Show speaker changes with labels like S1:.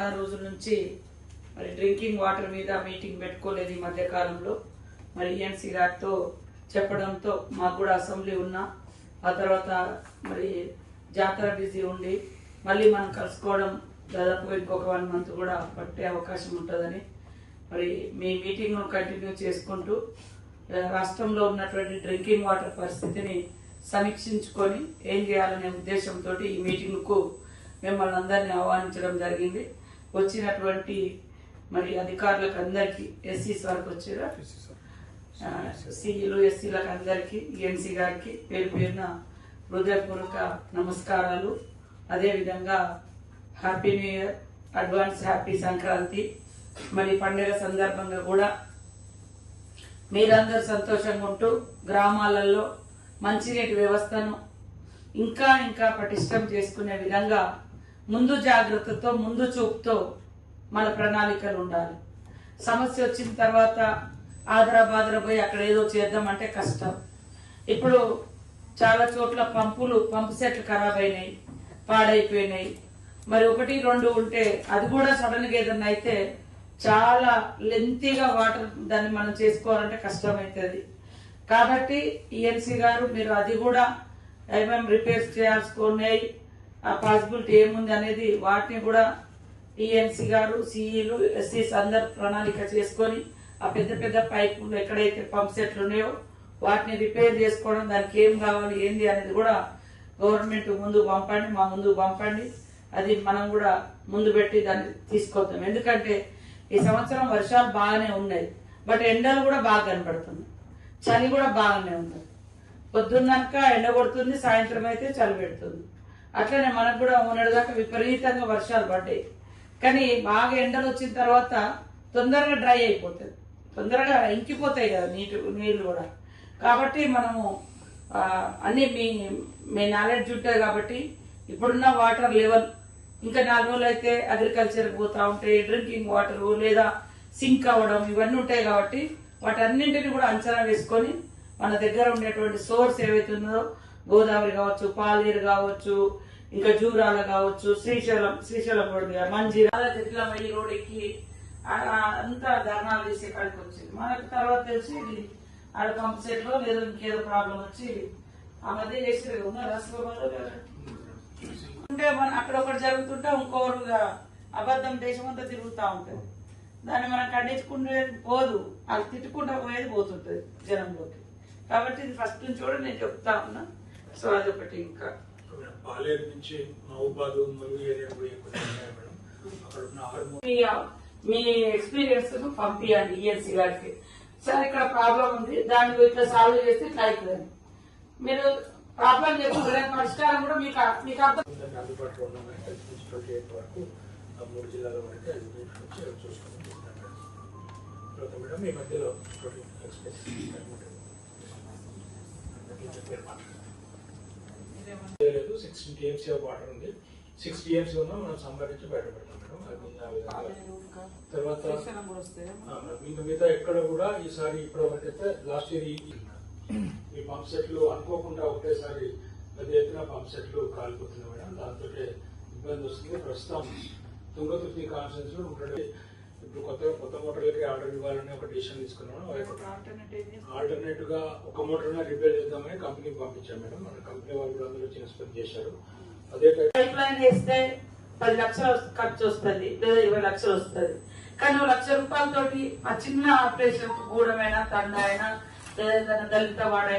S1: చాలా రోజుల నుంచి మరి డ్రింకింగ్ వాటర్ మీద మీటింగ్ పెట్టుకోలేదు ఈ మధ్యకాలంలో. మరి ఈఎన్సీ గారితో చెప్పడంతో మాకు కూడా అసెంబ్లీ ఉన్నా. ఆ తర్వాత మరి జాతర బిజీ ఉండి మళ్ళీ మనం కలుసుకోవడం దాదాపు ఇంకొక వన్ మంత్ కూడా పట్టే అవకాశం ఉంటుందని మరి మీ మీటింగ్ను కంటిన్యూ చేసుకుంటూ రాష్ట్రంలో ఉన్నటువంటి డ్రింకింగ్ వాటర్ పరిస్థితిని సమీక్షించుకొని ఏం చేయాలనే ఉద్దేశంతో ఈ మీటింగ్కు మిమ్మల్ని అందరినీ ఆహ్వానించడం జరిగింది. వచ్చినటువంటి మరి అధికారులకు అందరికీ ఎస్సీస్ వరకు వచ్చారా సిఈలు ఎస్సీలకు అందరికీ ఈఎన్సీ గారికి పేరు పేరున హృదయపూర్వక నమస్కారాలు. అదేవిధంగా happy new year advance happy Sankranti. మరి పండుగ సందర్భంగా కూడా మీరందరూ సంతోషంగా ఉంటూ గ్రామాలలో మంచినీటి వ్యవస్థను ఇంకా ఇంకా పటిష్టం చేసుకునే విధంగా ముందు జాగ్రత్తతో ముందు చూపుతో మన ప్రణాళికలు ఉండాలి. సమస్య వచ్చిన తర్వాత ఆదరా పోయి అక్కడ ఏదో చేద్దామంటే కష్టం. ఇప్పుడు చాలా చోట్ల పంపులు పంపు సెట్లు ఖరాబ్ అయినాయి పాడైపోయినాయి. మరి ఒకటి రెండు ఉంటే అది కూడా సడన్గా ఏదన్నా అయితే చాలా లెంతీగా వాటర్ దాన్ని మనం చేసుకోవాలంటే కష్టమవుతుంది కాబట్టి ఈఎన్సీ గారు మీరు అది కూడా ఏమేమి రిపేర్స్ చేయాల్సుకున్నాయి పాసిబిలిటీ ఏముంది అనేది వాటిని కూడా టీఎంసీ గారు సిఈలు ఎస్సీస్ అందరు ప్రణాళిక చేసుకొని ఆ పెద్ద పెద్ద పైపులు ఎక్కడైతే పంప్ సెట్లు ఉన్నాయో వాటిని రిపేర్ చేసుకోవడం దానికి ఏం కావాలి ఏంది అనేది కూడా గవర్నమెంట్ ముందు పంపండి మా ముందు పంపండి. అది మనం కూడా ముందు పెట్టి దాన్ని తీసుకొద్దాం. ఎందుకంటే ఈ సంవత్సరం వర్షాలు బాగానే ఉన్నాయి. బట్ ఎండలు కూడా బాగా కనపడుతుంది చలి కూడా బాగానే ఉంది. పొద్దున్నాక ఎండ కొడుతుంది సాయంత్రం అయితే చలి పెడుతుంది. అట్లనే మనకు కూడా మొన్నటిదాకా విపరీతంగా వర్షాలు పడ్డాయి. కానీ బాగా ఎండలు వచ్చిన తర్వాత తొందరగా డ్రై అయిపోతుంది తొందరగా ఇంకిపోతాయి కదా నీటి నీళ్ళు కూడా. కాబట్టి మనము అన్నీ మీ మీ నాలెడ్జ్ ఉంటుంది కాబట్టి ఇప్పుడున్న వాటర్ లెవెల్ ఇంకా నాలుగు రోజులు అయితే అగ్రికల్చర్కి పోతా ఉంటాయి డ్రింకింగ్ వాటర్ లేదా సింక్ అవ్వడం ఇవన్నీ ఉంటాయి కాబట్టి వాటన్నింటిని కూడా అంచనా వేసుకొని మన దగ్గర ఉండేటువంటి సోర్స్ ఏవైతే ఉన్నదో గోదావరి కావచ్చు పాలేరు కావచ్చు ఇంకా జూరాల కావచ్చు శ్రీశైలం శ్రీశైలం రోడ్ మంజీరా. తిట్లమ్మ ఈ రోడ్ ఎక్కి అంతా ధర్నాలు చేసే కాడికి వచ్చింది. మనకు తర్వాత తెలిసి ఇది ఆడ పంప్ సెట్లో లేదు ఇంకేదో ప్రాబ్లం వచ్చి ఆ మధ్య చేసి ఉన్నారు ఉంటే మన అక్కడ ఒకటి జరుగుతుంటే ఇంకోరుగా అబద్ధం దేశం అంతా తిరుగుతూ ఉంటుంది. దాన్ని మనం ఖండించుకుంటే పోదు. అది తిట్టుకుంటా పోయేది పోతుంటది జనంలోకి. కాబట్టి ఇది ఫస్ట్ నుంచి కూడా నేను చెప్తా ఉన్నా. సో అదొకటి ఇంకా
S2: పాలేరు నుంచి మహబూబాద్ ములుగు ఏరియా కూడా ఎక్కువ ఉన్నాయి మేడం. అక్కడ ఉన్న ఆరు
S1: మీ ఎక్స్పీరియన్స్ పంపించండి ఈఎన్సీ గారికి. సార్ ఇక్కడ ప్రాబ్లం ఉంది. దాన్ని ఇట్లా సాల్వ్ చేస్తే ఇట్లా మీరు ప్రాబ్లం చెప్పి దాని పరిష్కారం కూడా మీకు మీకు అర్థం
S2: అందుబాటులో నుంచి ట్వంటీ ఎయిట్ వరకు మూడు జిల్లాల వరకు. తర్వాత మేడం ఈ మధ్యలో ఎక్స్ప్రెస్ లేదు సిక్స్టీన్ టీఎంసీ ఆఫ్ వాటర్ ఉంది. సిక్స్ టీఎంసీ ఉన్నా మనం సంపాదించి బయటపెడతాం మేడం. అది ఆ విధంగా. తర్వాత మిగతా మిగతా ఎక్కడ కూడా ఈసారి ఇప్పుడు అయితే లాస్ట్ ఇయర్ ఈ పంప్ సెట్లు అనుకోకుండా ఒకటేసారి పెద్ద ఎత్తున పంప్ సెట్లు కాలిపోతున్నాయి మేడం. దాంతో ఇబ్బంది వస్తుంది. ప్రస్తుతం తుంగతుర్తి కాన్ఫరెన్స్లో ఇప్పుడు కొత్త కొత్త మోటార్లకి ఆర్డర్ ఇవ్వాలని ఒక డిసిషన్ తీసుకున్నాను ఆల్టర్నేట్గా ఒక మోటార్ రిపేర్ చేద్దామని కంపెనీకి పంపించాం మేడం. మన కంపెనీ వాళ్ళు కూడా అందరూ ఇన్స్పెక్ట్ చేశారు. అదే
S1: పైప్ లైన్ వేస్తే పది లక్షలు ఖర్చు వస్తుంది లేదా ఇరవై లక్షలు వస్తుంది. కానీ లక్ష రూపాయలతోటి ఆ చిన్న ఆపరేషన్ గూడమైనా తండ అయినా లేదా దళిత వాడైనా